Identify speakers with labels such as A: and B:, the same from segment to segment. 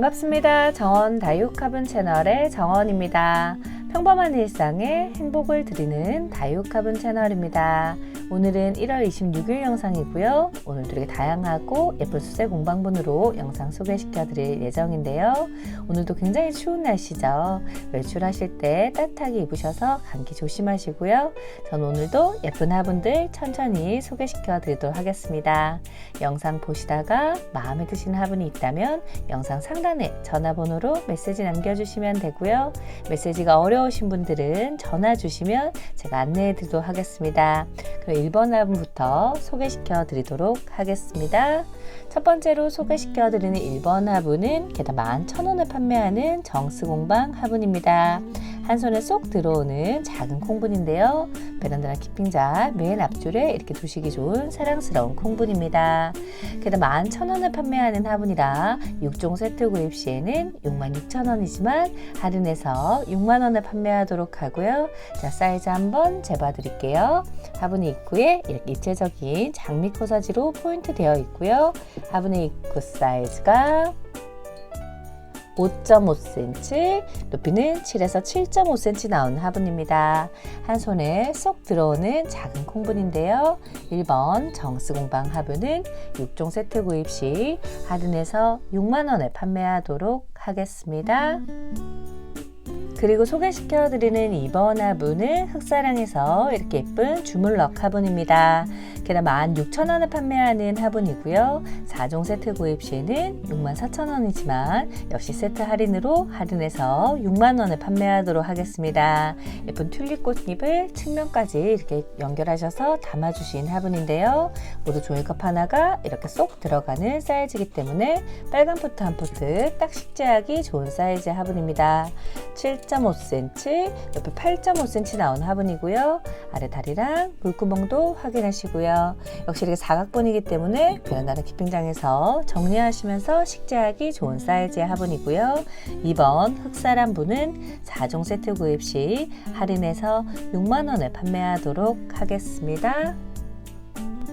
A: 반갑습니다. 정원 다육화분 채널의 정원입니다. 평범한 일상에 행복을 드리는 다육화분 채널입니다. 오늘은 1월 26일 영상이고요. 오늘도 이렇게 다양하고 예쁜 수세 공방분으로 영상 소개시켜 드릴 예정인데요. 오늘도 굉장히 추운 날씨죠. 외출하실 때 따뜻하게 입으셔서 감기 조심하시고요. 전 오늘도 예쁜 화분들 천천히 소개시켜 드리도록 하겠습니다. 영상 보시다가 마음에 드시는 화분이 있다면 영상 상단에 전화번호로 메시지 남겨주시면 되고요. 메시지가 어려우신 분들은 전화 주시면 제가 안내해 드리도록 하겠습니다. 그럼 1번 화분부터 소개시켜 드리도록 하겠습니다. 첫 번째로 소개시켜 드리는 1번 화분은 개당 11,000원에 판매하는 정스공방 화분입니다. 한 손에 쏙 들어오는 작은 콩분인데요. 베란다나 키핑자 맨 앞줄에 이렇게 두시기 좋은 사랑스러운 콩분입니다. 게다가 11,000원에 판매하는 화분이라 6종 세트 구입 시에는 66,000원이지만 할인해서 6만원에 판매하도록 하고요. 자, 사이즈 한번 재봐 드릴게요. 화분의 입구에 이렇게 입체적인 장미 코사지로 포인트 되어 있고요. 화분의 입구 사이즈가 5.5cm, 높이는 7에서 7.5cm 나오는 화분입니다. 한 손에 쏙 들어오는 작은 콩분인데요. 1번 정스공방 화분은 6종 세트 구입 시 할인해서 6만원에 판매하도록 하겠습니다. 그리고 소개시켜드리는 이번 화분은 흑사랑에서 이렇게 예쁜 주물럭 화분입니다. 게다 16,000원에 판매하는 화분이고요. 4종 세트 구입 시에는 64,000원이지만 역시 세트 할인으로 할인해서 6만원에 판매하도록 하겠습니다. 예쁜 튤립 꽃잎을 측면까지 이렇게 연결하셔서 담아주신 화분인데요. 모두 종이컵 하나가 이렇게 쏙 들어가는 사이즈이기 때문에 빨간 포트 한 포트 딱 식재하기 좋은 사이즈 화분입니다. 7.5cm, 옆에 8.5cm 나온 화분이고요. 아래 다리랑 물구멍도 확인하시고요. 역시 이렇게 사각분이기 때문에 베란다나 키핑장에서 정리하시면서 식재하기 좋은 사이즈의 화분이고요. 2번 흑사람 분은 4종 세트 구입 시 할인해서 6만원에 판매하도록 하겠습니다.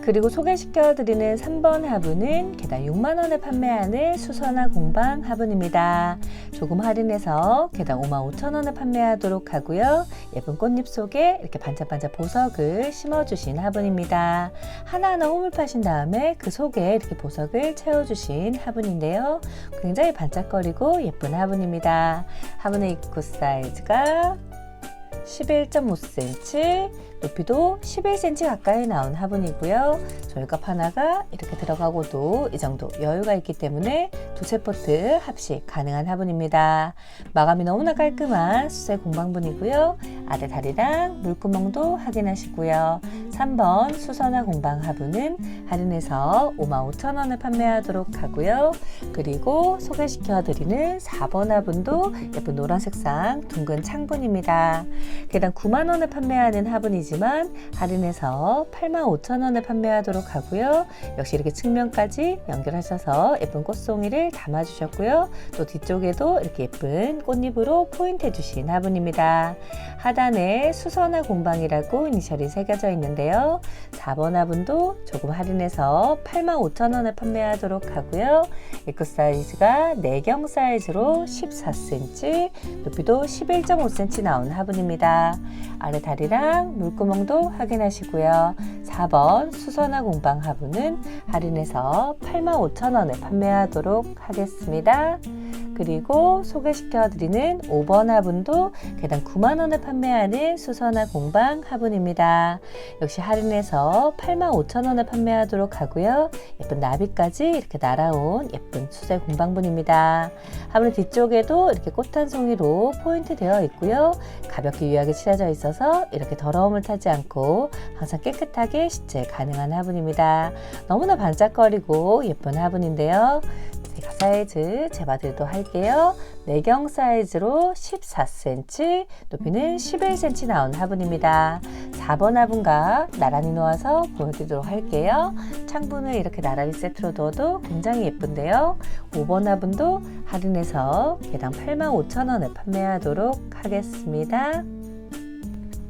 A: 그리고 소개시켜드리는 3번 화분은 개당 6만원에 판매하는 수선화 공방 화분입니다. 조금 할인해서 개당 5만 5천원에 판매하도록 하고요. 예쁜 꽃잎 속에 이렇게 반짝반짝 보석을 심어주신 화분입니다. 하나하나 홈을 파신 다음에 그 속에 이렇게 보석을 채워주신 화분인데요. 굉장히 반짝거리고 예쁜 화분입니다. 화분의 입구 사이즈가 11.5cm, 높이도 11cm 가까이 나온 화분이고요. 저희값 하나가 이렇게 들어가고도 이 정도 여유가 있기 때문에 두세 포트 합식 가능한 화분입니다. 마감이 너무나 깔끔한 수세 공방분이고요. 아래 다리랑 물구멍도 확인하시고요. 3번 수선화 공방 화분은 할인해서 55,000원에 판매하도록 하고요. 그리고 소개시켜드리는 4번 화분도 예쁜 노란 색상 둥근 창분입니다. 개당 9만원에 판매하는 화분이 지만 할인해서 85,000원에 판매하도록 하고요. 역시 이렇게 측면까지 연결하셔서 예쁜 꽃송이를 담아주셨고요. 또 뒤쪽에도 이렇게 예쁜 꽃잎으로 포인트 해주신 화분입니다. 하단에 수선화 공방이라고 이니셜이 새겨져 있는데요. 4번 화분도 조금 할인해서 85,000원에 판매하도록 하고요. 입구 사이즈가 내경 사이즈로 14cm, 높이도 11.5cm 나온 화분입니다. 아래 다리랑 물구멍도 확인하시고요. 4번 수선화 공방 화분은 할인해서 85,000원에 판매하도록 하겠습니다. 그리고 소개시켜드리는 5번 화분도 개당 9만원에 판매하는 수선화 공방 화분입니다. 역시 할인해서 85,000원에 판매하도록 하고요. 예쁜 나비까지 이렇게 날아온 예쁜 수제 공방분입니다. 화분 뒤쪽에도 이렇게 꽃 한 송이로 포인트 되어 있고요. 가볍게 유하게 칠해져 있어서 이렇게 더러움을 타지 않고 항상 깨끗하게 시체 가능한 화분입니다. 너무나 반짝거리고 예쁜 화분인데요. 제가 사이즈 재봐드리도록 할게요. 내경 사이즈로 14cm, 높이는 11cm 나온 화분입니다. 4번 화분과 나란히 놓아서 보여드리도록 할게요. 창분을 이렇게 나란히 세트로 둬도 굉장히 예쁜데요. 5번 화분도 할인해서 개당 85,000원에 판매하도록 하겠습니다.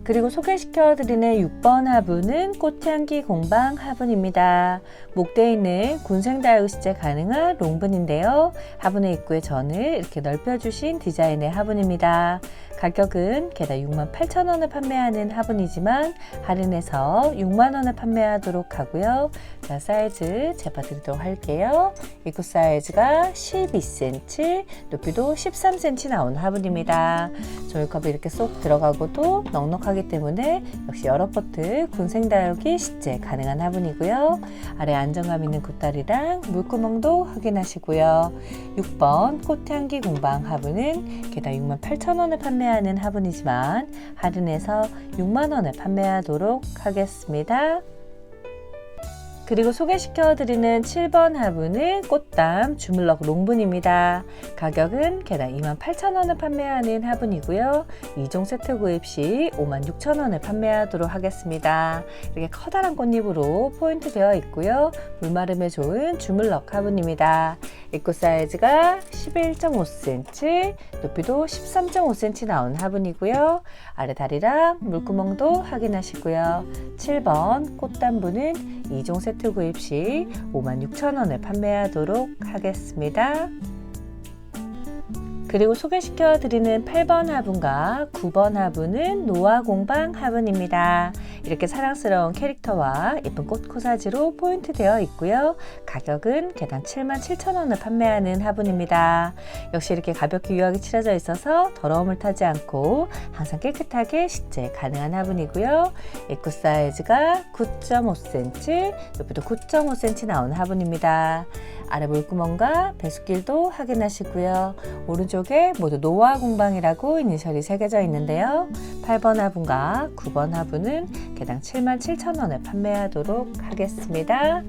A: 그리고 소개시켜드리는 6번 화분은 꽃향기 공방 화분입니다. 목대에 있는 군생다육 시제 가능한 롱분인데요. 화분의 입구에 전을 이렇게 넓혀주신 디자인의 화분입니다. 가격은 게다 68,000원을 판매하는 화분이지만 할인해서 6만원을 판매하도록 하고요. 자, 사이즈 재봐드리도록 할게요. 입구 사이즈가 12cm, 높이도 13cm 나온 화분입니다. 종이컵이 이렇게 쏙 들어가고도 넉넉하 기 때문에 역시 여러 포트 군생다육이 식재 가능한 화분이고요. 아래 안정감 있는 굿다리랑 물구멍도 확인하시고요. 6번 꽃향기 공방 화분은 게다 68,000원을 판매하는 화분이지만 할인해서 6만원에 판매하도록 하겠습니다. 그리고 소개시켜드리는 7번 화분은 꽃담 주물럭 롱분입니다. 가격은 게다 28,000원을 판매하는 화분이고요. 2종 세트 구입 시 56,000원을 판매하도록 하겠습니다. 이렇게 커다란 꽃잎으로 포인트 되어 있고요. 물마름에 좋은 주물럭 화분입니다. 입구 사이즈가 11.5cm, 높이도 13.5cm 나온 화분이고요. 아래 다리랑 물구멍도 확인하시고요. 7번 꽃담부는 2종 세트 구입 시 56,000원에 판매하도록 하겠습니다. 그리고 소개시켜 드리는 8번 화분과 9번 화분은 노아 공방 화분입니다. 이렇게 사랑스러운 캐릭터와 예쁜 꽃 코사지로 포인트 되어 있고요. 가격은 개당 77,000원을 판매하는 화분입니다. 역시 이렇게 가볍게 유하게 칠해져 있어서 더러움을 타지 않고 항상 깨끗하게 식재 가능한 화분이고요. 입구 사이즈가 9.5cm, 높이도 9.5cm 나온 화분입니다. 아래 물구멍과 배수길도 확인하시고요. 오른쪽에 모두 노아 공방이라고 이니셜이 새겨져 있는데요. 8번 화분과 9번 화분은 개당 77,000원에 판매하도록 하겠습니다.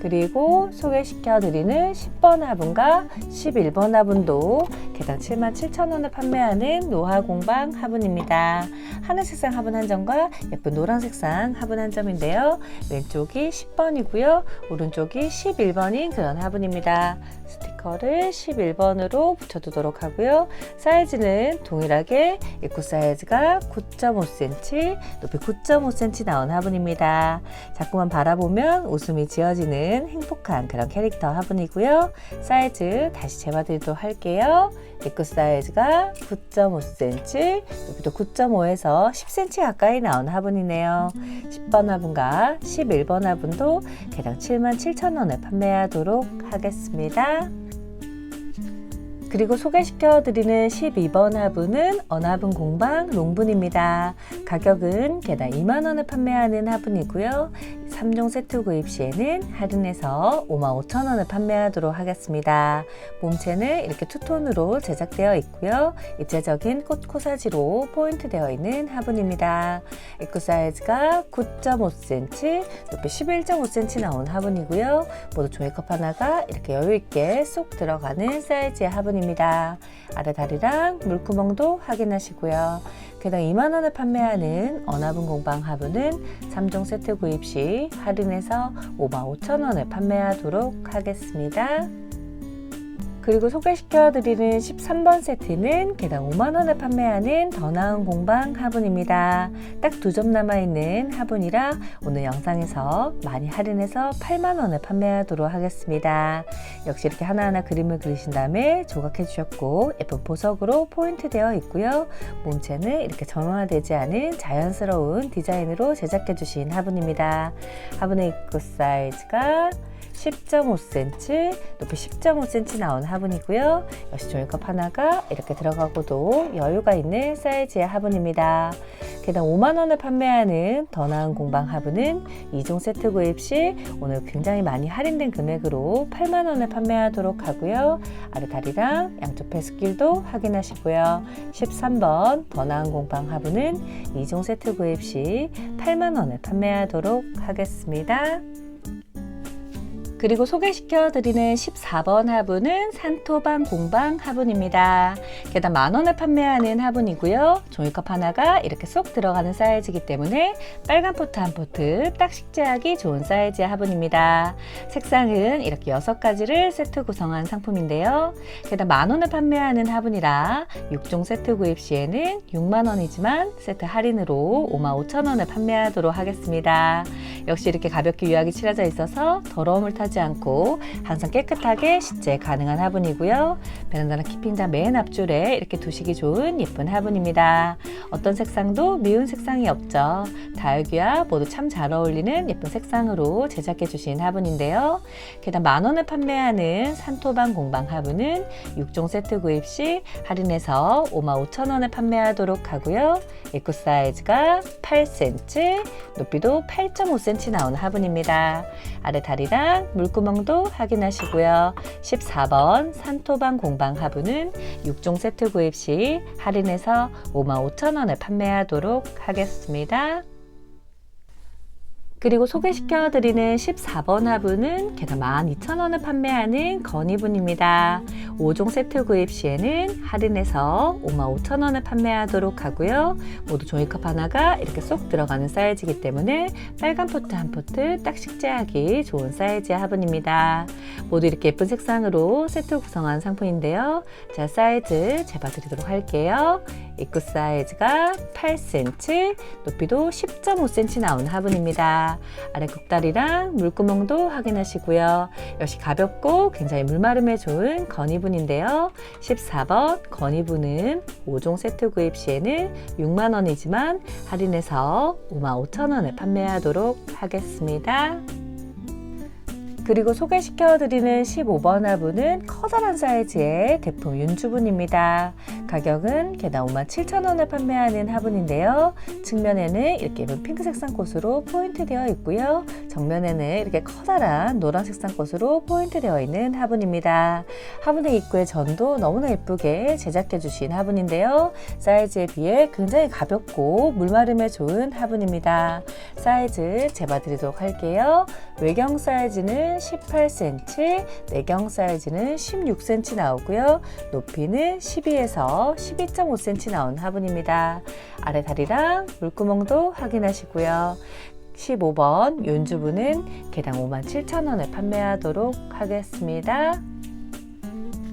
A: 그리고 소개시켜 드리는 10번 화분과 11번 화분도 개당 77,000원에 판매하는 노화 공방 화분입니다. 하늘 색상 화분 한 점과 예쁜 노란 색상 화분 한 점인데요. 왼쪽이 10번이고요. 오른쪽이 11번인 그런 화분입니다. 스 티커를 11번으로 붙여두도록 하고요. 사이즈는 동일하게 입구 사이즈가 9.5cm, 높이 9.5cm 나온 화분입니다. 자꾸만 바라보면 웃음이 지어지는 행복한 그런 캐릭터 화분이고요. 사이즈 다시 재봐드리도록 할게요. 입구 사이즈가 9.5cm, 높이도 9.5에서 10cm 가까이 나온 화분이네요. 10번 화분과 11번 화분도 개당 77,000원에 판매하도록 하겠습니다. 그리고 소개시켜 드리는 12번 화분은 언화분 공방 롱분입니다. 가격은 개당 2만원을 판매하는 화분이고요. 3종 세트 구입 시에는 할인해서 55,000원을 판매하도록 하겠습니다. 몸체는 이렇게 투톤으로 제작되어 있고요. 입체적인 꽃 코사지로 포인트 되어 있는 화분입니다. 입구 사이즈가 9.5cm, 높이 11.5cm 나온 화분이고요. 모두 종이컵 하나가 이렇게 여유있게 쏙 들어가는 사이즈의 화분입니다. 아래 다리랑 물구멍도 확인하시고요. 개당 2만원을 판매하는 언화분 공방 화분은 3종 세트 구입 시 할인해서 55,000원을 판매하도록 하겠습니다. 그리고 소개시켜 드리는 13번 세트는 개당 5만원에 판매하는 더 나은 공방 화분입니다. 딱 두 점 남아있는 화분이라 오늘 영상에서 많이 할인해서 8만원에 판매하도록 하겠습니다. 역시 이렇게 하나하나 그림을 그리신 다음에 조각해 주셨고 예쁜 보석으로 포인트 되어 있고요. 몸체는 이렇게 점화되지 않은 자연스러운 디자인으로 제작해 주신 화분입니다. 화분의 입구 사이즈가 10.5cm, 높이 10.5cm 나온 화분이고요. 역시 종이컵 하나가 이렇게 들어가고도 여유가 있는 사이즈의 화분입니다. 개당 5만원을 판매하는 더 나은 공방 화분은 2종 세트 구입 시 오늘 굉장히 많이 할인된 금액으로 8만원을 판매하도록 하고요. 아래 다리랑 양쪽 배수길도 확인하시고요. 13번 더 나은 공방 화분은 2종 세트 구입 시 8만원을 판매하도록 하겠습니다. 그리고 소개시켜 드리는 14번 화분은 산토방 공방 화분입니다. 게다 만 원에 판매하는 화분이고요. 종이컵 하나가 이렇게 쏙 들어가는 사이즈이기 때문에 빨간 포트 한 포트 딱 식재하기 좋은 사이즈의 화분입니다. 색상은 이렇게 여섯 가지를 세트 구성한 상품인데요. 게다 만 원에 판매하는 화분이라 6종 세트 구입 시에는 6만 원이지만 세트 할인으로 5만 5천 원에 판매하도록 하겠습니다. 역시 이렇게 가볍게 유하게 칠해져 있어서 더러움을 타지 않고 항상 깨끗하게 식재 가능한 화분이고요. 베란다나 키핑장 맨 앞줄에 이렇게 두시기 좋은 예쁜 화분입니다. 어떤 색상도 미운 색상이 없죠. 다육이와 모두 참 잘 어울리는 예쁜 색상으로 제작해 주신 화분인데요. 게다가 만 원에 판매하는 산토방 공방 화분은 6종 세트 구입 시 할인해서 5만 5천 원에 판매하도록 하고요. 입구 사이즈가 8cm, 높이도 8.5cm 나오는 화분입니다. 아래 다리랑 물구멍도 확인하시고요. 14번 산토방 공방 화분은 6종 세트 구입 시 할인해서 5만 5천 원에 판매하도록 하겠습니다. 그리고 소개시켜 드리는 14번 화분은 게다 12,000원에 판매하는 건이분입니다. 5종 세트 구입 시에는 할인해서 55,000원에 판매하도록 하고요. 모두 종이컵 하나가 이렇게 쏙 들어가는 사이즈이기 때문에 빨간 포트 한 포트 딱 식재하기 좋은 사이즈의 화분입니다. 모두 이렇게 예쁜 색상으로 세트 구성한 상품인데요. 자, 사이즈 재봐드리도록 할게요. 입구 사이즈가 8cm, 높이도 10.5cm 나오는 화분입니다. 아래 국다리랑 물구멍도 확인하시고요. 역시 가볍고 굉장히 물마름에 좋은 건이분인데요. 14번 건이분은 5종 세트 구입 시에는 6만원이지만 할인해서 5만 5천원에 판매하도록 하겠습니다. 그리고 소개시켜 드리는 15번 화분은 커다란 사이즈의 대품 윤주분입니다. 가격은 개당 57,000원에 판매하는 화분인데요. 측면에는 이렇게 예쁜 핑크색 쌍꽃으로 포인트 되어 있고요. 정면에는 이렇게 커다란 노란색 쌍꽃으로 포인트 되어 있는 화분입니다. 화분의 입구의 전도 너무나 예쁘게 제작해 주신 화분인데요. 사이즈에 비해 굉장히 가볍고 물마름에 좋은 화분입니다. 사이즈 재봐드리도록 할게요. 외경 사이즈는 18cm, 내경 사이즈는 16cm 나오고요. 높이는 12에서 12.5cm 나온 화분입니다. 아래 다리랑 물구멍도 확인하시고요. 15번 윤주부는 개당 57,000원에 판매하도록 하겠습니다.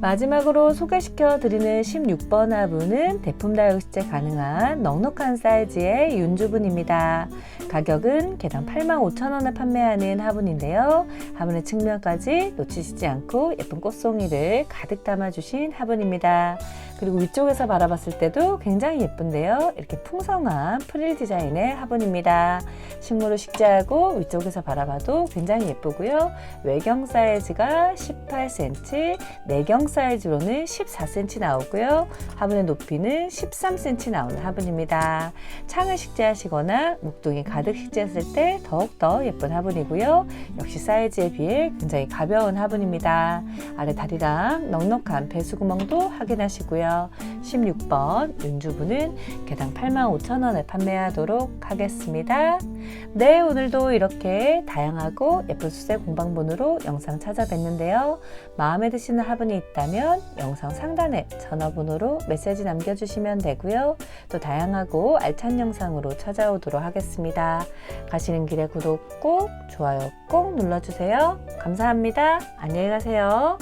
A: 마지막으로 소개시켜 드리는 16번 화분은 대품 다육식재 가능한 넉넉한 사이즈의 윤주분입니다. 가격은 개당 85,000원에 판매하는 화분인데요. 화분의 측면까지 놓치시지 않고 예쁜 꽃송이를 가득 담아주신 화분입니다. 그리고 위쪽에서 바라봤을 때도 굉장히 예쁜데요. 이렇게 풍성한 프릴 디자인의 화분입니다. 식물을 식재하고 위쪽에서 바라봐도 굉장히 예쁘고요. 외경 사이즈가 18cm, 내경 사이즈로는 14cm 나오고요. 화분의 높이는 13cm 나오는 화분입니다. 창을 식재하시거나 목동이 가득 식재했을 때 더욱더 예쁜 화분이고요. 역시 사이즈에 비해 굉장히 가벼운 화분입니다. 아래 다리랑 넉넉한 배수구멍도 확인하시고 요. 16번 윤주부는 개당 85,000원에 판매하도록 하겠습니다. 네, 오늘도 이렇게 다양하고 예쁜 수세 공방본으로 영상 찾아뵀는데요. 마음에 드시는 화분이 있다면 영상 상단에 전화번호로 메시지 남겨주시면 되고요. 또 다양하고 알찬 영상으로 찾아오도록 하겠습니다. 가시는 길에 구독 꼭, 좋아요 꼭 눌러주세요. 감사합니다. 안녕히 가세요.